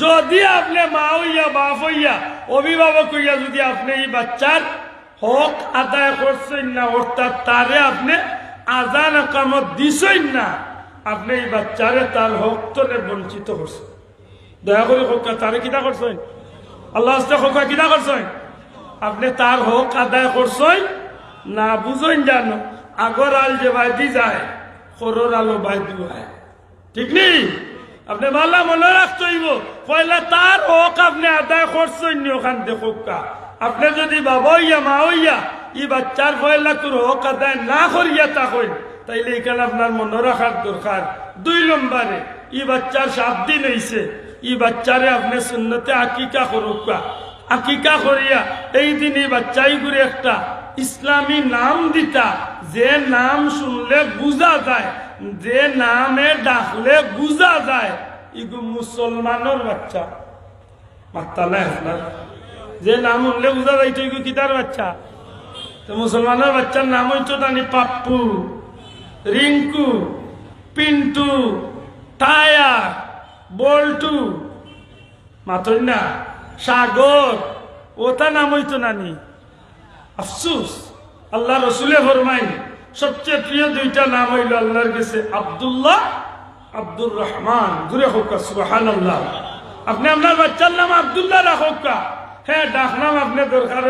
যদি আপনি মা হইয়া, বাপ হইয়া, অভিভাবক হইয়া যদি আপনি এই বাচ্চার হক আদায় করছেন না, অর্থাৎ তারে আপনি আজান কামত দিছেন না, আপনি এই বাচ্চারে তার হক তোলে বঞ্চিত করছেন। দয়া করে হোক তারে কিনা করছেন? আল্লাহ হোক কিনা করছেন? আপনি তার হক আদায় করছেন না, বুঝেন জানো, আগর আল যে বাইদি যায়, খরর আলো বাইদি হয়। ঠিক নেই? আপনি ভালো মনে রাখতে হইব। পয়লা তার হক আপনি আদায় করছেন ওখান দেখো কা আপনি যদি বাবা হইয়া, মা হইয়া, ই বাচ্চার পয়লা তোর হক আদায় না করিয়া তা হইন তাইলে এখানে আপনার মনে রাখার দরকার। দুই নম্বরে, ই বাচ্চার সাত দিন হইছে। ই বাচ্চারে আপনি সুন্নতে আকিকা করুকা আকিকা করিয়া এই দিন এই বাচ্চাই করে একটা ইসলামী নাম দিতা। যে নাম শুনলে বুঝা যায়, যে নামে ডাকলে বুঝা যায়। ইগু মুসলমানের বাচ্চা। মাত্তা নাই আপনার? যে নাম শুনলে বুঝা যায় ইগু কিতার বাচ্চা? তো মুসলমানের বাচ্চার নাম হইতো জানি পাপ্পু, রিঙ্কু, পিন্টু টায়ার বল্টু। মাতই না, সাগর, ওটা নাম হইতো নানি। আফসুস, আল্লাহ রসুলে ফরমাই সবচেয়ে প্রিয় দুইটা নাম হইল আল্লাহর কাছে আব্দুল্লাহ আব্দুর রহমান, ঘুরে হোকা সুবাহান আল্লাহ আপনি আপনার বাচ্চার নাম আব্দুল্লাহ রাখোকা হ্যাঁ ডাক নাম আপনি দরকার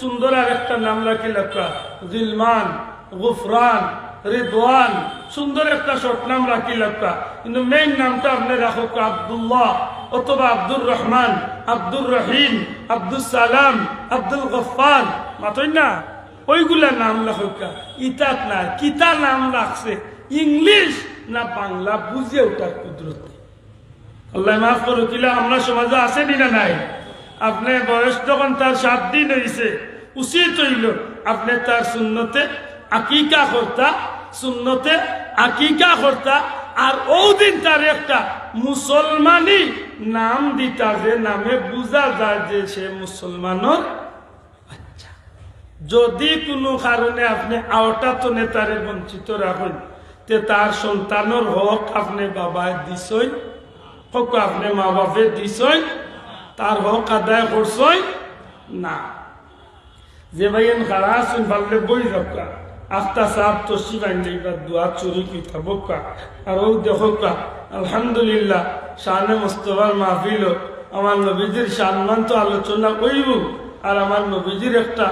সুন্দর আর একটা নাম রাখি লেখা। জিলমান, গুফরান, রিদওয়ান, সুন্দর একটা শর্ট নাম রাখি লেখা। কিন্তু মেইন নামটা আপনি রাখোক আব্দুল্লাহ অথবা আব্দুর রহমান, আব্দুর রহিম আব্দুল সালাম, আব্দুল গফার মাতই না? ওইগুলা নাম লেখা ইতাত না কিতা নাম রাখছে। ইংলিশ না বাংলা বুঝে ওটার কুদরত। আল্লাহ মাফ করো, কিলা আমরা সমাজে আছে না নাই? আপনি বয়স যখন তার সাত দিন হয়েছে উচিত হইল আপনি তার শূন্যতে আকিকা কর্তা শূন্যতে আকিকা কর্তা, আর ও দিন তার একটা মুসলমানই নাম দিতা যে নামে বুঝা যায় যে সে মুসলমানের যদি কোনো কারণে আপনি আওটা তো নেতারে বঞ্চিত রাখেন তে তার সন্তানের হক আপনি বাবায় দিছই হক আপনি মা বাপে দিছই তার হক আদায় করছই না। যে ভাইয়েন খারা আছেন পারলে বই রক্ষা আস্তা সাপ তো দোয়া চুরি কি থাকা আর ও দেখো আলহামদুলিল্লাহ, শানে মোস্তফার মাহফিল আমার নবীজির সম্মান তো আলোচনা করিব আর আমার নবীজির একটা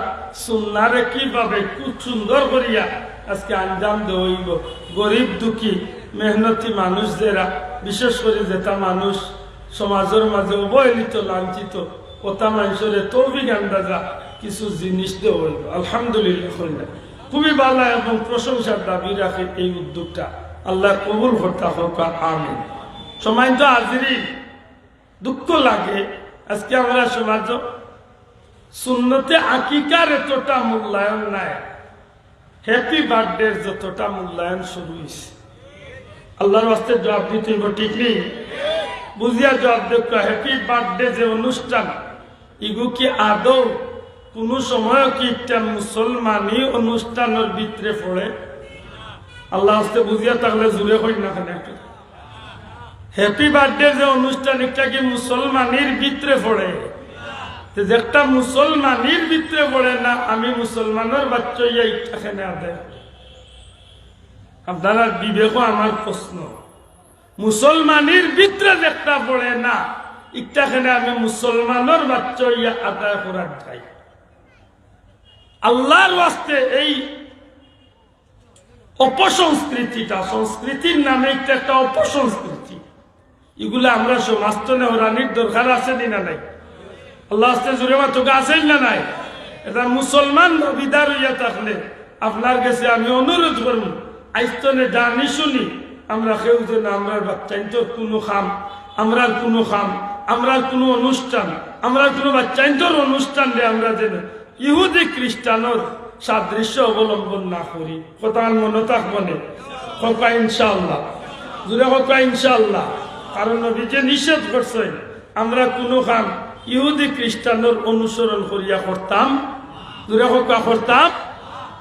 সুন্নারে কীভাবে খুব সুন্দর করিয়া আজকে আঞ্জাম দেওয়াইব গরিব, দুঃখী, মেহনতি মানুষ যারা, বিশেষ করে যেটা মানুষ সমাজের মাঝে অবহেলিত লাঞ্ছিত, কথা মানুষের তৌফিক আন্দাজা কিছু জিনিস দেওয়া হইব আলহামদুলিল্লাহ। খুবই ভালো এবং প্রশংসার দাবি রাখে এই উদ্যোগটা। আল্লাহ কবুল করতে হোক আমিন। সময় তো হাজিরি দুঃখ লাগে। আজকে আমরা সমাজ শূন্যতে আকিকার এতটা মূল্যায়ন নাই। হ্যাপি বার্থডে যতটা মূল্যায়ন শুরু হয়েছে। আল্লাহর বাস্তে জবাব দিতে হইব ঠিক নেই? বুঝিয়া জবাব দেখ হ্যাপি বার্থডে যে অনুষ্ঠান। ইগু কি আদৌ কোন সময় কি একটা মুসলমানি অনুষ্ঠানের ভিতরে পড়ে? আল্লাহ আস্তে বুঝিয়া থাকলে জুড়ে হই না কেন একটা। হ্যাপি বার্থডে যে অনুষ্ঠান, একটা কি মুসলমানির ভিতরে পড়ে? যে একটা মুসলমানির ভিতরে পড়ে না, আমি মুসলমানের বাচ্চা ইয়া আপনার বিবেকও আমার প্রশ্ন। মুসলমানির ভিতরে একটা পড়ে না ইটাখানে আমি মুসলমানের বাচ্চা ইয়া আদায় করার চাই। আল্লাহর ওয়াস্তে এই অপসংস্কৃতিটা, সংস্কৃতির নামে একটা অপসংস্কৃতি। এগুলো আমরা সমাজ তো নেহরানির দরকার আছে না নাই? আল্লাহ আস্তে জুড়ে মা তোকে আছেই না নাই? এটা মুসলমান বিদার হইয়া থাকলে আপনার কাছে আমি অনুরোধ করব, আইস্তনে জানি শুনি, আমরা কেউ যেন আমরা বাচ্চাইন্তর কোনো খাম, আমরার কোনো খাম, আমরার কোনো অনুষ্ঠান, আমরার কোনো বাচ্চাইন্তর অনুষ্ঠান আমরা যেন ইহুদি খ্রিস্টানোর সাদৃশ্য অবলম্বন না করি। কোথাও মনে থাকব না। ককা ইনশাল্লাহ জুড়ে ককা ইনশাল্লাহ কারণ নিষেধ করছেন, আমরা কোনো খাম ইহুদি খ্রিস্টানোর অনুসরণ করিয়া করতাম। দূরে ককা করতাম।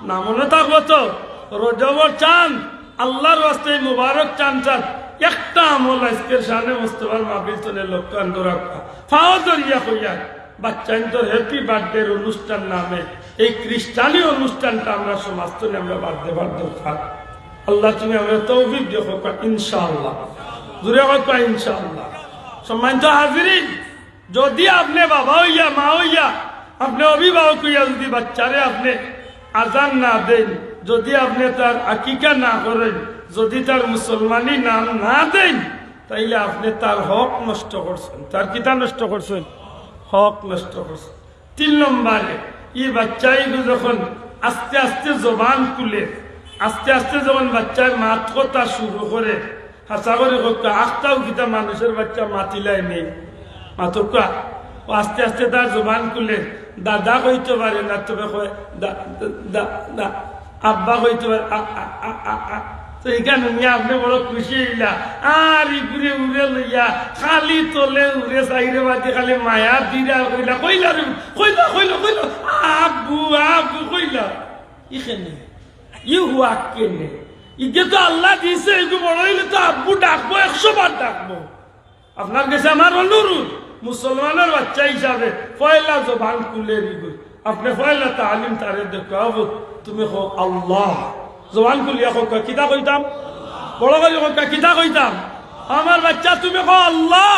না মনে থাকব তো। রজবর চান, আল্লাহর রাস্তায় মুবারক চান চান। একটা আমল আজকের সামনে মুস্তফার মাহফিল চলে ফাও দরিয়া হইয়া। হ্যাপি অনুষ্ঠান নামে। এই খ্রিস্টানি অনুষ্ঠানটা আমরা সমাজ তুলে আমরা বাদ দেবার দরকার আল্লাহ তুমি আমরা তৌফিক দেখো ইনশাআল্লাহ। দূরে ইনশাআল্লাহ। সম্মানিত হাজিরিন যদি আপনি বাবা হইয়া, মা হইয়া, আপনি অভিভাবক হইয়া যদি বাচ্চারে আপনি আজান না দেন, যদি আপনি তার আকিকা না করেন, যদি তার মুসলমানি নাম না দেন, তাইলে আপনি তার হক নষ্ট করছেন। তার কিতা নষ্ট করছেন? হক নষ্ট করছেন। তিন নম্বরে এই বাচ্চাই যখন আস্তে আস্তে জবান খুলে, আস্তে আস্তে যখন বাচ্চায় মাত কথা শুরু করে হাসা করে করতে আস্তাও কিতা মানুষের বাচ্চা মাতিলাই নেই মাতকা ও আস্তে আস্তে তার জবান খুলে দাদা কইতে পারে না তবে কয় আব্বা কইতে পারে। তো এখানে নিয়ে আপনি বড় খুশি হইলা। আর ইগুরে উড়ে লইয়া, খালি তোলে উড়ে সাইরে বাদি খালি মায়া দিরা কইলা কইলা কইলা কইলা কইলা, আব্বু আব্বু, কইলা। ইখানে ই হুয়া কেনে ইগে তো আল্লাহ দিছে এগু বড় হইলে তো আব্বু ডাকবো, একশো বার ডাকবো। আপনার কাছে আমার অনুরোধ। মুসলমানের বাচ্চা হিসাবে পয়লা জবান খুলে দিবে। আপনি পয়লা তালিম তারে দেখাব। তুমি হো আল্লাহ। জবান খুলিয়া হোক কিতা কইতাম? বড় করে হোক কিতা কইতাম? আমার বাচ্চা, তুমি কো আল্লাহ।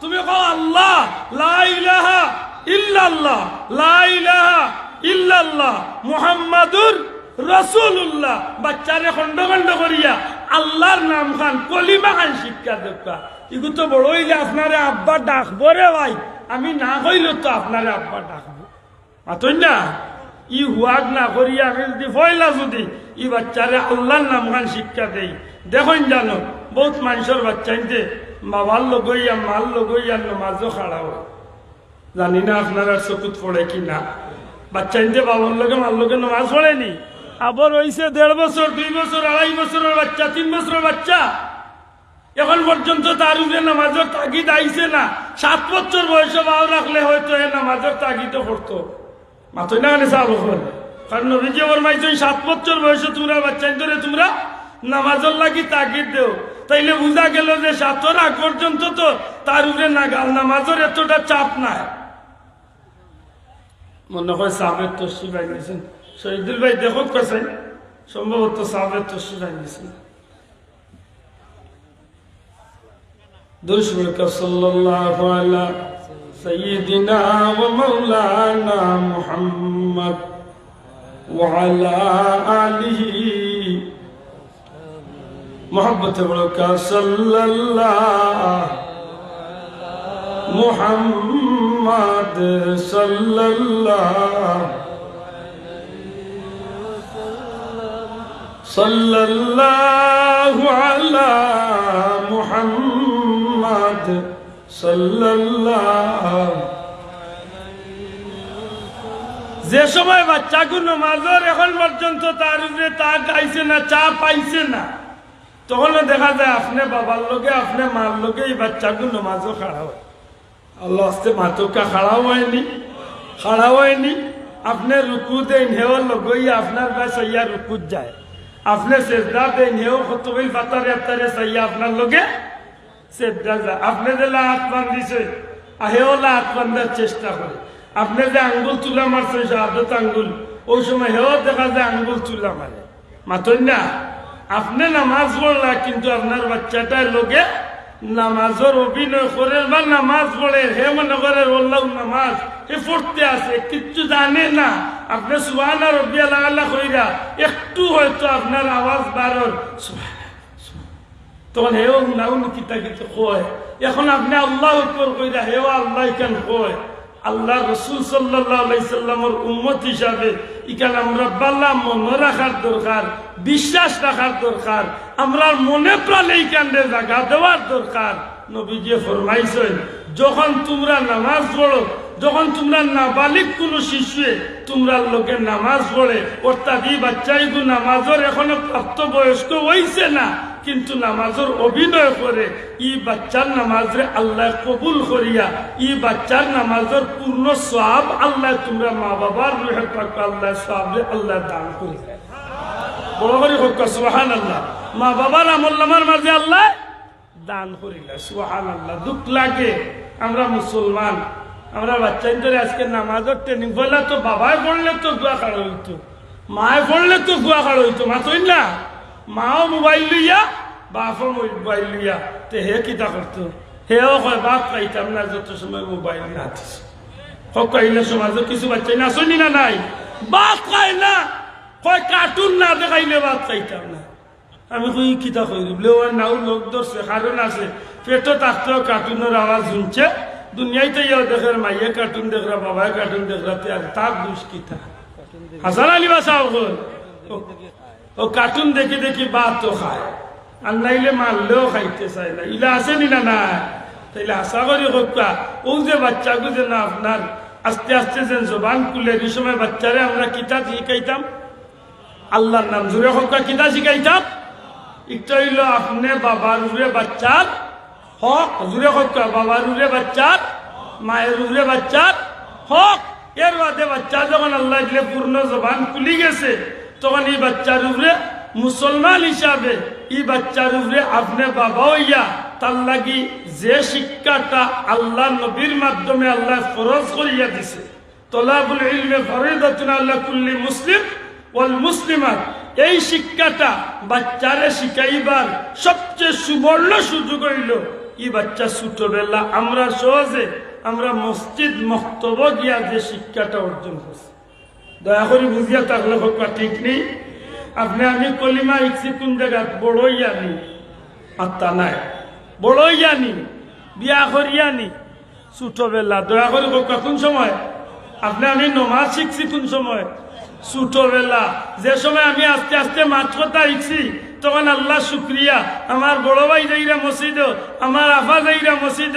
তুমি কো আল্লাহ। লা ইলাহা ইল্লাল্লাহ। লা ইলাহা ইল্লাল্লাহ। মুহাম্মাদুর রসুল্লাহ বাচ্চারে খন্ড খন্ড করিয়া আল্লাহর নাম খান কলিমা খান শিক্ষা দেখা ইগু তো বড় আপনারে আব্বা ডাকবো রে ভাই। আমি না কইলে তো আপনারে আব্বা ডাকবো। মাতই না? ই হুয়াক না করিয়া আমি যদি ফয়লা যদি, ই বাচ্চারে আল্লাহর নাম খান শিক্ষা দেই। দেখুন জানো, বহুত মানুষের বাচ্চা বাচ্চাইতে বাবার লগইয়া মাল লগইয়া নমাজও খাড়া হয়। জানি না আপনারা চকুত পড়ে কি না। বাচ্চা ইন্দে বাবার লোকে মার লোকে নামাজ পড়েনি। আবার হইছে দেড় বছর, দুই বছর, আড়াই বছরের বাচ্চা, তিন বছরের বাচ্চা। এখন পর্যন্ত তার উপরে নামাজের তাগিদ আইছে না। সাত বছর বয়সে বাউ রাখলে হয়তো এ নামাজের তাগিদ করতো মাথই না কানে চাল কারণ নবীজি আমার মাইছে সাত বছর বয়সে তোমরা বাচ্চা ধরে তোমরা নামাজের লাগি তাগিদ দেও। তাইলে বুঝা গেল যে সাতর আগ পর্যন্ত তো তার উপরে নাগাল নামাজের এতটা চাপ নাই। মনে হয় সাবের তসি ভাই নিয়েছেন শহীদুল ভাই দেখো কাছে সম্ভবত সাবের তসি ভাই درشمك صلى الله على سيدنا ومولانا محمد وعلى آله محبت بلوكا صلى الله محمد صلى الله صلى الله على محمد যে সময় বাচ্চাগুলো মাঝর এখন পর্যন্ত তার উপরে তা গাইছে না চা পাইছে না। তখন দেখা যায় আপনি বাবার লোকে আপনি মার লোকে এই বাচ্চা বাচ্চাগুলো মাঝও খাড়া হয়। আল্লাহ আস্তে মাতুকা খাড়াও হয়নি, খাড়া হয়নি। আপনি রুকু দেন, হেও লগইয়া আপনার ভাই সইয়া রুকুত যায়। আপনি সেজদা দেন, হেও পাতারে আতারে সইয়া আপনার লগে সেজদা যায় আপনি যে লাত বান্ধিছে হেও লাত বান্ধার চেষ্টা যে আঙ্গুল হেও দেখা যায় মারে। না? আপনি নামাজ পড়লা, কিন্তু আপনার বাচ্চাটার লোকে নামাজের অভিনয় করে বা নামাজ পড়ে, হে মনে করে নামাজ, হে পড়তে আছে কিচ্ছু জানে না। আপনি সুহানা রব্বিয়া লাগালা কইরা একটু হয়তো আপনার আওয়াজ বারর তখন হেও নাউন কিতা কিতা কয় এখন আপনি আল্লাহ উপর কইরা হেও আল্লাহ কেন কয় আল্লাহ রসুল সাল্লামের উম্মত হিসাবে ইকান আমরা বাল্লা মনে রাখার দরকার বিশ্বাস রাখার দরকার আমরা মনে প্রাণে ইকান্ডে জায়গা দেওয়ার দরকার নবীজি ফরমাইছেন যখন তোমরা নামাজ পড়ো যখন তোমরা নাবালিক কোনো শিশুয়ে তোমরা লোকে নামাজ পড়ে, অর্থাৎ এই বাচ্চাইগু নামাজের এখনও প্রাপ্ত বয়স্ক হইছে না, কিন্তু নামাজের অভিনয় করে ই বাচ্চার নামাজরে আল্লাহ কবুল করিয়া ই বাচ্চার নামাজের পূর্ণ সব আল্লাহ তোমরা মা বাবার রুহে পাক আল্লাহ আল্লাহ দান করে বড় হোক আল্লাহ মা বাবার আমল নামার মাঝে আল্লাহ দান করিলা সুহান আল্লাহ দুঃখ লাগে। আমরা মুসলমান আমরা বাচ্চা ধরে আজকে নামাজের ট্রেনিং পড়লে তো বাবাই পড়লে তো গুয়া খাড়া হইতো মায়ে পড়লে তো গুয়া খাড়া হইতো, মা মাতই না, মাও মোবাইল লইয়া, বাপও মোবাইল লইয়া, তে হে কিতা করতো? হেও কয়, বাপ পাইতাম না যত সময় মোবাইল হাতিস হোক কহিলে সমাজে কিছু বাচ্চা না শুনি না নাই? বাপ খায় না, কয় কার্টুন না দেখাইলে বাপ খাইতাম না। আমি কই, কিতা কই বলে ও নাও লোক ধরছে, কারণ আছে পেটও থাকতেও কার্টুনের আওয়াজ শুনছে। দুনিয়াইতে ইয়া দেখের মাইয়ে কার্টুন দেখরা বাবাই কার্টুন দেখরা তে আর তার দুষ কিতা হাসান আলী বাসা ও কার্টুন দেখি দেখি তো খায়। আর নাইলে মারলেও খাইতে চায় না। ইলা আছে নি না নাই? তাইলে আশা করি হোকা ও যে বাচ্চাগু যে না আপনার আস্তে আস্তে যেন জবান খুলে, এই সময় বাচ্চারে আমরা কিতা শিখাইতাম। আল্লাহর নাম জুড়ে হোকা কিতা শিখাইতাম। একটা হইল আপনি বাবার উরে বাচ্চার হক জুড়ে হোকা বাবার উরে বাচ্চার, মায়ের উরে বাচ্চার, হক। এর বাদে বাচ্চা যখন আল্লাহ দিলে পূর্ণ জবান খুলি গেছে, তখন এই বাচ্চার উপরে মুসলমান হিসাবে, এই বাচ্চার উপরে আপনি বাবা হইয়া, তার লাগি যে শিক্ষাটা আল্লাহ নবীর মাধ্যমে আল্লাহ ফরজ করিয়া দিছে। তলাবুল ইলমে ফরিদাতুন আল্লাহ কুল্লি মুসলিম ওয়াল মুসলিমাত। এই শিক্ষাটা বাচ্চারে শিখাইবার সবচেয়ে সুবর্ণ সুযোগ হইল এই বাচ্চা ছোটবেলা আমরা সহজে আমরা মসজিদ মক্তব গিয়া যে শিক্ষাটা অর্জন করছি। দয়া করে বুঝিয়া থাকলে হোক ঠিক নেই। আপনি আমি কলিমা ইচ্ছি কোন জায়গাত বড়ই জানি আত্মা নাই। বড়ই জানি, বিয়া করিয়ানি ছোটবেলা, দয়া করে হোক কোন সময়? আপনি আমি নমাজ শিখছি কোন সময়? ছোটবেলা, যে সময় আমি আস্তে আস্তে মাত্রতা শিখছি তখন আল্লাহ শুক্রিয়া। আমার বড় ভাই যাইরা মসজিদ, আমার আফা যাইরা মসজিদ,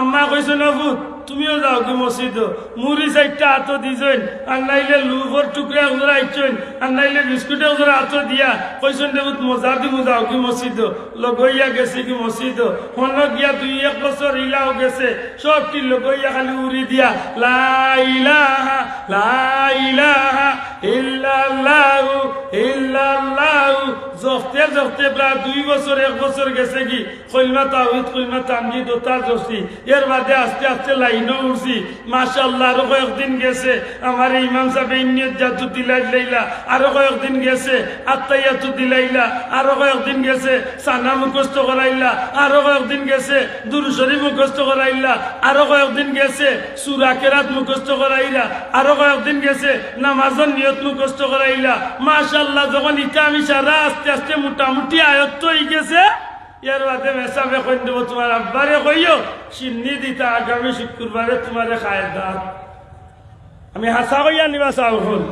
আম্মা কইছো নবুত তুমিও যাও কি মসজিদ? মুড়ি চারটা হাত দিছেন, আর নাইলে লুভর টুকরা ওজোরা আইছেন, আর নাইলে বিস্কুটে ওজোরা হাত দিয়া কইছেন দেবুত মজা দিব যাও কি মসজিদ? লগইয়া গেছে কি মসজিদ? হন গিয়া দুই এক বছর ইলাও গেছে, সব কি লগইয়া খালি উড়ি দিয়া লাইলাহা লাইলাহা ইল্লাল্লাহু ইল্লাল্লাহু জফতে জফতে প্রায় দুই বছর, এক বছর গেছে কি কইমা তাওহিদ কইমা তামজি দোতা জসি এর বাদে আস্তে আস্তে লাইনও উঠছি। মাশাআল্লাহ, আরও কয়েকদিন গেছে আমার ইমাম সাহেব ইন্নিয়ত জাতু দিলাই লাইলা। আরও কয়েকদিন গেছে আত্মাইয়াতু দিলাইলা। আরও কয়েকদিন গেছে সানা মুখস্থ করাইলা। আরও কয়েকদিন গেছে দুরুশরী মুখস্থ করাইলা। আরও কয়েকদিন গেছে সুরা কেরাত মুখস্থ করাইলা। আরও কয়েকদিন গেছে নামাজের নিয়ত মুখস্থ করাইলা। মাশাআল্লাহ, যখন ইটা আমি সারা আস্তে আস্তে মোটামুটি আয়ত্ত হয়ে গেছে। ইয়ার বাদে মেসাবে কই দেব, তোমার আব্বারে কইও, সিন্নি দিতা, আগামী শুক্রবারে তোমারে খায় দাঁত। আমি হাসা কইয়া নিবা চাও হল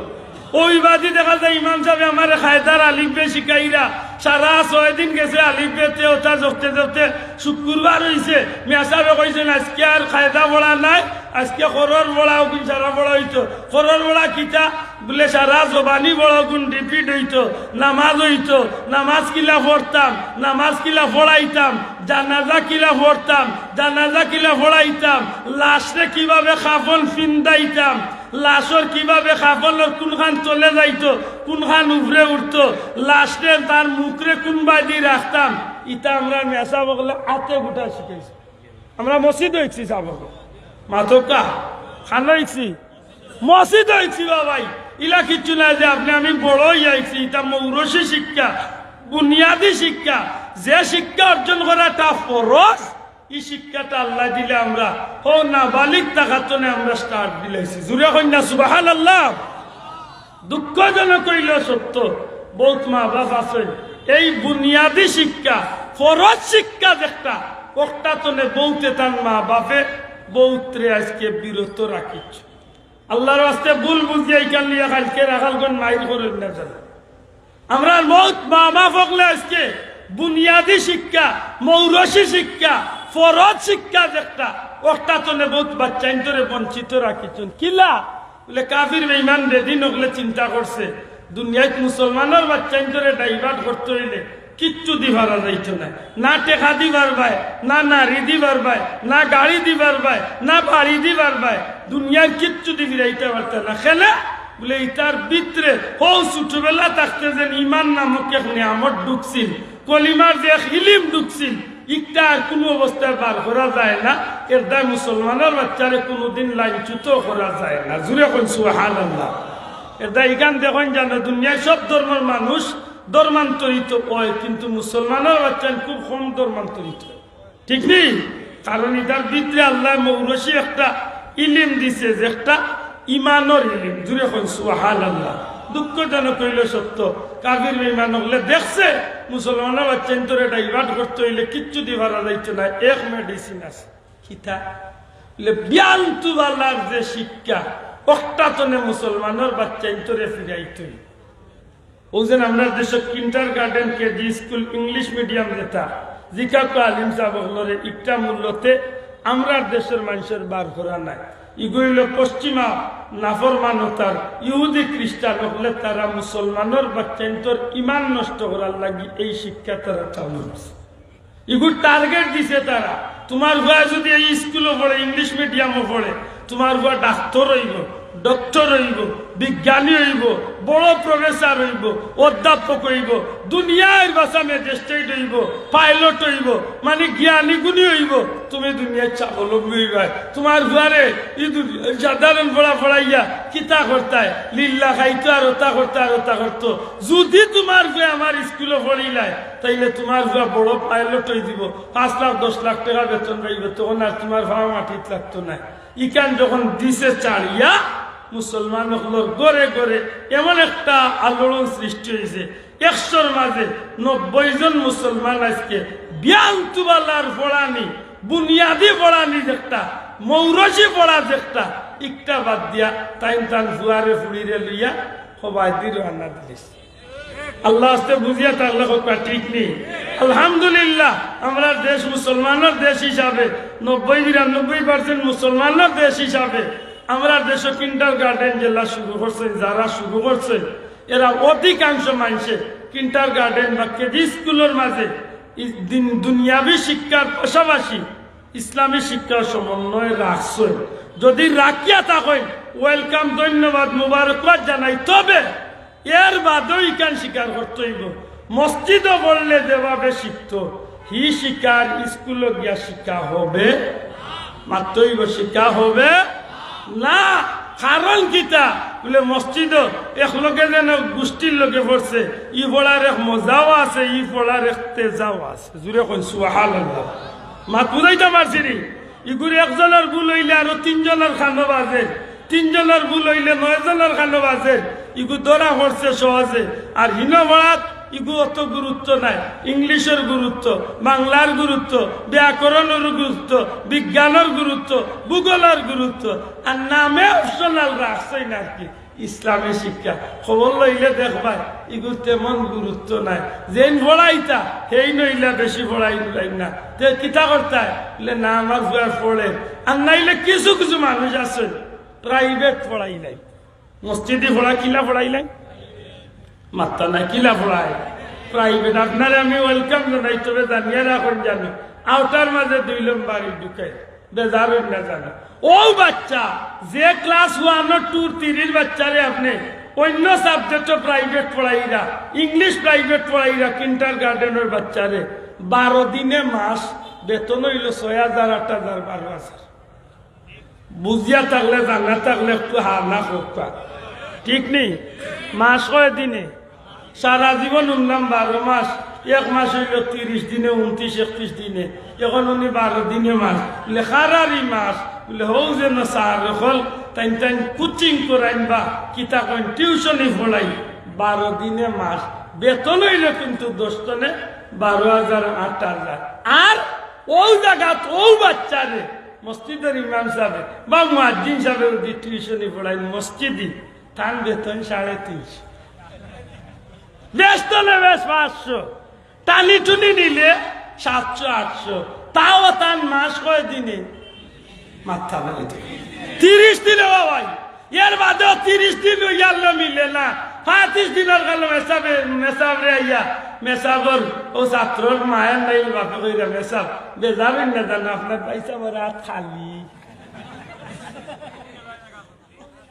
ওই বাদি দেখা যায় ইমাম সাহেব আমার খায়দার আলিফে শিকাইরা সারা ছয় দিন গেছে আলিফে তেওতা জপতে জপতে শুক্রবার হয়েছে মিয়া সাহেবে কইছেন আজকে আর খায়দা বড়া নাই, আজকে খরর বড়া সারা বড়া হইতো। খরর বড়া কিতা? বলে সারা জবানি বড় গুণ রিপিট হইতো, নামাজ হইতো, নামাজ কিলা পড়তাম, নামাজ কিলা পড়াইতাম, জানাজা কিলা পড়তাম, জানাজা কিলা পড়াইতাম, লাশরে কীভাবে খাফন ফিন্দাইতাম লাশর কীভাবে খাফনের কোনখান চলে যাইতো, কোনখান উপরে উঠতো, লাশরে তার মুখরে কোনবাই দিয়ে রাখতাম, ইটা আমরা মেসা বগলে আতে গোটা শিখাইছি। আমরা মসজিদ হয়েছি চাবক মাতকা খানো হয়েছি মসজিদ হয়েছি বাবাই ইলা কিচ্ছু না যে আপনি, আমি বড় হইয়াছি এটা মৌরসী শিক্ষা, বুনিয়াদী শিক্ষা। যে শিক্ষা অর্জন করাটা ফরজ, এই শিক্ষাটা আল্লাহ দিলে আমরা ও না বালিক তাকাতনে আমরা স্টার্ট দিলেছি জুড়ে কন্যা সুবাহান আল্লাহ দুঃখজনক হইল সত্য। বহুত মা বাপ আছে। এই বুনিয়াদী শিক্ষা, ফরজ শিক্ষা যেটা ওটাতনে বউতে তার মা বাপে বউত্রে আজকে বিরত রাখিছ আল্লাহর আস্তে ভুল বুঝিয়ে এইখান নিয়ে কালকে রাখালগন মাইল করেন না আমরা বহুত মা বাপ হকলে আজকে বুনিয়াদী শিক্ষা, মৌরসী শিক্ষা, ফরজ শিক্ষা যেটা, ওটা তো বহুত বাচ্চা ইন্তরে বঞ্চিত রাখিছেন। কিলা? বলে কাফির বেইমান বেদিন হকলে চিন্তা করছে। দুনিয়ায় মুসলমানের বাচ্চা ইন্তরে ডাইভার্ট করতে হইলে কিচ্ছু দিবার যাইতো না। না টেকা দিবার ভাই, না নারী দিবার ভাই, না গাড়ি দিবার ভাই, না বাড়ি দিবার ভাই, দুনিয়ার কিচ্ছু দিবি যাইতে পারত না খেলে বলে ইটার ভিতরে হো ছোটবেলা থাকতে যে ইমান নামক এক নিয়ামত ঢুকছিল। কলিমার যে এক ইলিম ঢুকছিল। ইকটা আর কোনো অবস্থায় বার করা যায় না। এর দায় মুসলমানের বাচ্চারে কোনোদিন লাইনচ্যুত করা যায় না। জুড়ে কোন সুহান আল্লাহ এর দায় ইখান দেখেন জানো দুনিয়ায় সব ধর্মের মানুষ ধর্মান্তরিত হয়, কিন্তু মুসলমানের বাচ্চা খুব কম ধর্মান্তরিত ঠিক নেই? কারণ এটার ভিতরে আল্লাহ মৌরসী একটা ইলিম দিছে যে একটা ইমানর ইলিম। জুড়ে কোন সুহান আল্লাহ দুঃখজনক হইলে সত্য। কাবির ইমান হলে দেখছে মুসলমানের বাচ্চা তোর এটা ইবাদ করতে হইলে কিচ্ছু দিবার যাইতো না এক মেডিসিন আছে। বলে বিয়ান্তুবালার যে শিক্ষা, অক্টাতনে মুসলমানের বাচ্চা তোরে ফিরাইতে হইবে ও যেন আমরা দেশ kindergarten KG school English medium যেটা জিকা কো আলিম সাহেবরে ইকটা মূল্যতে আমরা দেশের মানুষের বার করা নাই। ইগুইল পশ্চিমা নাফরমানতার ইহুদি খ্রিস্টান হলে তারা মুসলমানের বাচ্চাইন্তর ইমান নষ্ট করার লাগি এই শিক্ষা তারা চালু ইগুর টার্গেট দিছে তারা। তোমার ভয় যদি এই স্কুলে পড়ে ইংলিশ মিডিয়ামও পড়ে, তোমার ভয় ডাক্তার হইব। ডক্টর হইব বিজ্ঞানী হইব বড় প্রফেসর হইব অধ্যাপক হইব দুনিয়ার ভাষা ম্যাজিস্ট্রেট হইব পাইলট হইব মানে জ্ঞানী গুণী হইব তুমি দুনিয়ার স্বাবলম্বী হইবা। তোমার ঘরে সাধারণ পড়া পড়াইয়া কিতা করতায় লিল্লা খাইতো আর ওতা করতো আর ওতা করতো। যদি তোমার ঘরে আমার স্কুলে পড়িলাই, তাইলে তোমার ঘরে বড় পাইলট হয়ে দিব। পাঁচ লাখ, দশ লাখ টাকা বেতন পাইবে, তখন আর তোমার ভাড়া মাটিত লাগতো না। ইকান যখন দিছে চাড়িয়া মুসলমান হলোর গড়ে গড়ে এমন একটা আলোড়ন সৃষ্টি হয়েছে। একশোর মাঝে নব্বই জন মুসলমান আজকে বিয়ান্তুবালার পড়ানি বুনিয়াদি পড়ানি যেটা মৌরসি পড়া যেটা, ইকটা বাদ দিয়া টাইম টান জুয়ারে ফুড়িরে লইয়া সবাই দি রান্না দিলিস আল্লাহ আস্তে বুঝিয়া তার লোক ঠিক নেই। আলহামদুলিল্লাহ, আমরা দেশ মুসলমানের দেশ হিসাবে নব্বই, বিরানব্বই পার্সেন্ট মুসলমানের দেশ হিসাবে আমরা দেশ কিন্টার গার্ডেন জেলা শুরু করছে, যারা শুরু করছে, এরা অধিকাংশ মানুষে কিন্টার গার্ডেন বা কেজি স্কুলের মাঝে দুনিয়াবী শিক্ষার পাশাপাশি ইসলামী শিক্ষার সমন্বয় রাখছে। যদি রাখিয়া থাকেন, ওয়েলকাম, ধন্যবাদ, মুবারকবাদ জানাই, তবে এর বাদেও ইকান স্বীকার করতে হইব। মসজিদও বললে যেভাবে শিখত, হি শিকার স্কুলে গিয়া শিক্ষা হবে মাত্রইব শিক্ষা হবে। না, কারণ কিতা বলে মসজিদ এক লোকে যেন গোষ্ঠীর লোকে পড়ছে ই পড়ার এক মজাও আছে, ই পড়ার এক তেজাও আছে। জুড়ে কোন সুহাল মাত বুঝাইতে পারছি নি ইগুরি একজনের ভুল হইলে আরও তিনজনের খানো বাজে। তিনজনের ভুল হইলে নয়জনের খানো বাজে। ইগু ধরা পড়ছে সহজে। আর হীন পড়াত ইগু অত গুরুত্ব নাই। ইংলিশের গুরুত্ব, বাংলার গুরুত্ব, ব্যাকরণের গুরুত্ব, বিজ্ঞানের গুরুত্ব, ভূগোলের গুরুত্ব, আর নামে অপশনাল রাখছেই না কি। ইসলামী শিক্ষা। খবর লইলে দেখবাই ইগুর তেমন গুরুত্ব নাই। যেন পড়াইতা, সেই নইলে বেশি পড়াই লাই না। তে কিতা করতায়? বলে, না, আমার ফুয়ার পড়ে। আর নাইলে কিছু কিছু মানুষ আছে প্রাইভেট পড়াই নাই। মসজিদে পড়া, কিলা পড়াই নাই। মাত্তা না কিলা পড়ায় প্রাইভেট আপনারে আমি ওয়েলকাম জানাই তবে জানিয়ে রাখুন জানো। আউটার মাঝে দুই লম্বারি ঢুকাই। বেজার না জানো। ও বাচ্চা, যে ক্লাস ওয়ান টু থ্রির বাচ্চারে আপনি অন্য সাবজেক্টও প্রাইভেট পড়াইরা ইংলিশ প্রাইভেট পড়াইরা কিন্টার গার্ডেনের বাচ্চারে বারো দিনে মাস বেতন হইল ছয় হাজার, আট হাজার, বারো হাজার। বুঝিয়া থাকলে জানা থাকলে একটু হানা করতা। ঠিক নেই? মাস কয় দিনে? সারা জীবন উনলাম বারো মাস। এক মাস হইল তিরিশ দিনে উনত্রিশ একত্রিশ দিনে। এখন উনি বারো দিনে মাস। বলে সারারি মাস। বলে হৌ যেন সার হল তাই তাই কোচিং করাইন বা কিতা কইন টিউশনি পড়াই বারো দিনে মাস। বেতন হইল কিন্তু দোস্তনে বারো হাজার, আট হাজার। আর ও জায়গাত ও বাচ্চারে মসজিদের ইমাম সাহেব বা মুয়াজ্জিন সাহেব যদি টিউশনি পড়াই মসজিদি তান বেতন সাড়ে তিনশো বেশ তো বেশ পাঁচশো টানি টুনি নিলে সাতশো আটশো তাও তার মাস কয় দিনে মাথা বেলে তিরিশ দিনে বাবাই এর বাদেও তিরিশ দিন ইয়ার মিলে না পঁয়ত্রিশ দিনের গেল মেসাবে মেসাবরে আইয়া মেসাবর ও ছাত্রর মায়ের নাইল বাপে কইরা মেসাব বেজাবেন না জানো আপনার পয়সা বড় হাত খালি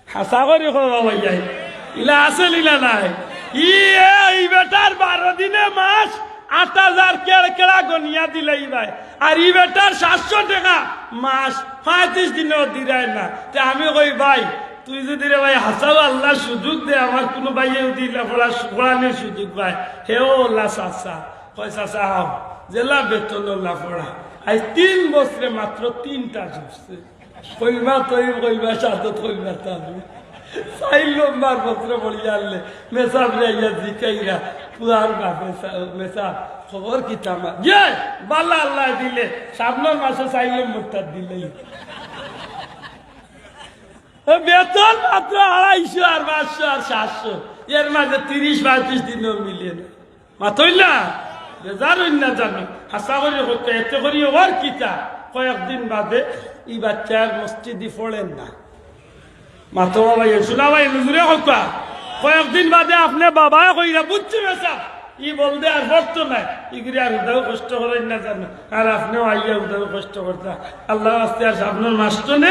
হাসা করি বাবা যাই ইলা আছে ইলা নাই ই এই বেটার বারো দিনে মাস আট হাজার কেড় কেড়া গনিয়া দিলে ভাই আর ই বেটার সাতশো টাকা মাস পঁয়ত্রিশ দিনেও দিরায় না। তে আমি কই, ভাই, তুই যদি রে ভাই হাসাও আল্লাহ সুযোগ দে, আমার কোনো ভাইয়ে দিলে পড়া পড়ানোর সুযোগ ভাই হেও আল্লাহ চাচা কয় চাচা হাও জেলা বেতন আল্লাহ পড়া আজ তিন বছরে মাত্র তিনটা ঢুকছে কইবা তৈ কইবা সাদত, কইবা তাবি কি তামা যে বাল্লা আল্লাহ দিলে, সামনের মাসে চাইলে মুরতার দিলেই বেতন মাত্র আড়াইশো আর পাঁচশো আর সাতশো। এর মাঝে তিরিশ মিলিয়ে না। না জানো। হাসা করে হতো এতে করি ওর কিতা কয়েকদিন বাদে ই বাচ্চার মসজিদি পড়েন না। মাতো ভাই শোনা ভাই নুজুরে হকা কয়েকদিন বাদে আপনি বাবা কইরা বুঝছি বেসা ই বলতে আর পড়তো না ইগরি আর উদাও কষ্ট করেন না জানো। আর আপনিও আইয়া উদাও কষ্ট করতা। আল্লাহ আস্তে আর আপনার মাস্ট নে।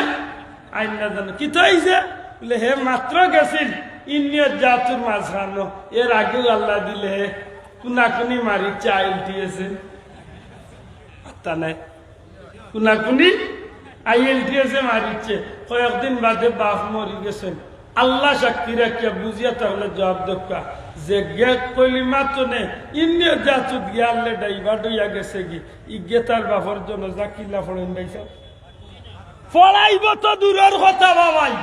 আইন না জানো। কি তো আইছে বলে, হে, মাত্র গেছিল ইন্নিয়ত জাতুর মাঝখানো। এর আগেও আল্লাহ দিলে হে, কুনাকুনি মারি চাইল দিয়েছে তা নাই। কুনাকুনি আইএল দিয়েছে মারিচ্ছে। কয়েকদিন বাদে বাপ মরি গেছেন। আল্লাহ সাক্ষী রাখিয়া বুঝিয়া তাহলে জবাব দক্কা যে গে কলিমা তো নে, ইন্ডিয়া জাতুত গিয়ালে ডাইভার হইয়া গেছে কি ই গে তার বাপর জন্য যা কিল্লা ফড়েন ফড়াইব তো দূরের কথা বাবাই।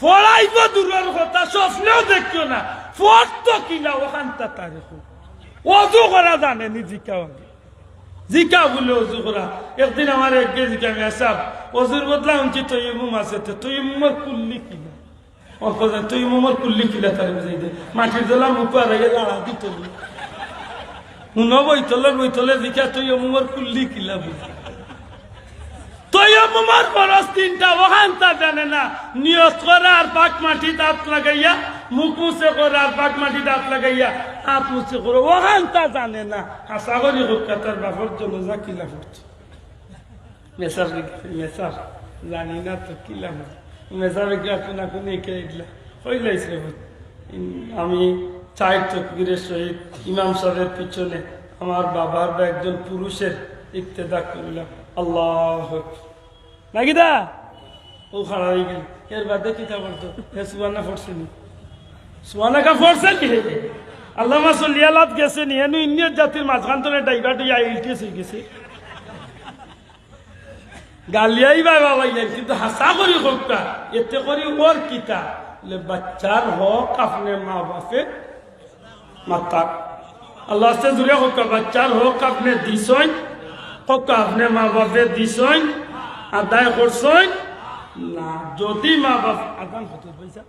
ফড়াইব দূরের কথা, স্বপ্নেও দেখিও না। ফট তো কিনা ওখানটা তার অজু করা জানে নি জিকাও আগে। জিকা বলে অজু করা একদিন আমার এক গে জিকা মেসাব অজুর বদলা উঞ্চি তুই মুম আছে তো তুই মুমর কুল্লি কিনা ও কথা তুই মুমর কুল্লি কিলা তার বুঝাই দে মাটির দোলা মুখ আর লাড়া দিত শুন বইতলের বইতলে জিকা তুই মুমর কুল্লি কিলা বুঝি তুই মুমার বরস তিনটা ওখান তা জানে না নিয়ত করে আর পাক মাটি দাঁত লাগাইয়া মুখ মুছে করে আর পাক মাটি দাঁত লাগাইয়া হাত মুছে করে, ওখান তা জানে না। আশা করি হুকাতার বাপর জন্য যা কিলা করছে। মেসার মেসার, জানি না তো কিলা মেসার গিয়া কোনা কোনে কে দিলা হইলাইছে আমি চাই তকবীরের সহিত ইমাম সাহেবের পিছনে আমার বাবার বা একজন পুরুষের ইক্তেদা করিলাম। আল্লাহ নাকি দা ও খাড়া হয়ে গেল। এর বাদে কি তো হে সুবানা ফোরছে নি সুবানা কা ফোরছে কি আল্লাহ মাসলিয়ালাত গেছে নি হেনু ইন্ডিয়ার জাতির মাঝখান তো ডাইভার্ট ইয়া ইলটিএস হয়ে গেছে। গালিয়াই বাবা ইয়ার কিন্তু হাসা করি হোকটা এতে করি ওর কিতা? বাচ্চার হক আপনি মা বাপে মাতা। আল্লাহ সে দূরে হোক বাচ্চার হক আপনি দিছই হোক আপনি মা বাপে দিছই আদায় করছই না, যদি মা বাপ আদান হতে পয়সা?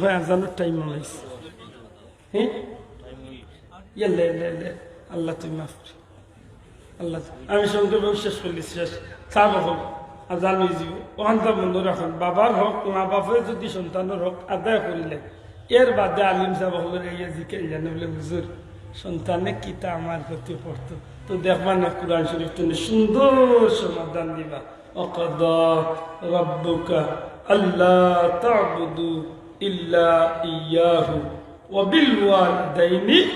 হয় টাইম তুমি মাফ আমি শেষ শেষ আজান বাবার হোক মা বাপের যদি সন্তানের হোক আদায় করিলে এর বাদে আলিম সাহেব হলো এই জিকে জানে বলে হুজুর সন্তানে কিতা আমার প্রতি পড়তো তো দেখবা না কোরআন শরীফ তুমি সুন্দর সমাধান দিবা অকদ রব্বুকা ألا تعبدوا إلا إياه وبالوالدين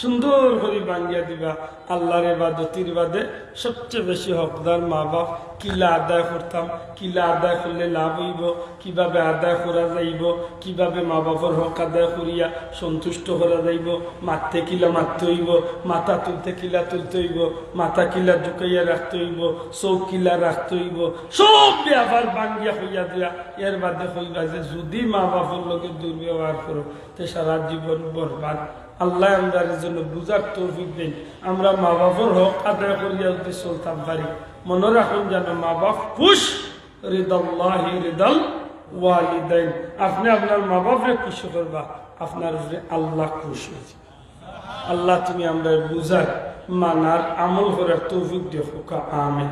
সুন্দর করে বাঙ্গিয়া দিবা। আল্লাহর ইবাদতির বাদে সবচেয়ে বেশি হকদার মা বাপ কিলা আদায় করতাম, কিলা আদায় করলে লাভ হইব, কীভাবে আদায় করা যাইব, কীভাবে মা বাবার হক আদায় করিয়া সন্তুষ্ট করা যাইব, মারতে কিলা মারতে হইব, মাথা তুলতে কিলা তুলতে হইব, মাথা কিলা ঢুকাইয়া রাখতে হইব চৌক কিলা রাখতে হইব, সব ব্যাপার বাঙ্গিয়া হইয়া দিয়া। এর বাদে হইবা যে যদি মা বাবার লোকে দুর্ব্যবহার করো, তে সারা জীবন বরবাদ। আল্লাহ আমাদের জন্য বুঝার তৌফিক দেন। আমরা মা বাবার হক আদায় করিয়া যদি চলতাম পারি মনে রাখুন যেন মা বাপ খুশ হৃদল্লাহি হৃদল আপনি আপনার মা বাপরে খুশি করবা, আপনার উপরে আল্লাহ খুশ হয়েছে। আল্লাহ তুমি আমরা বুঝার, মানার, আমল করার তৌফিক দেখো আমি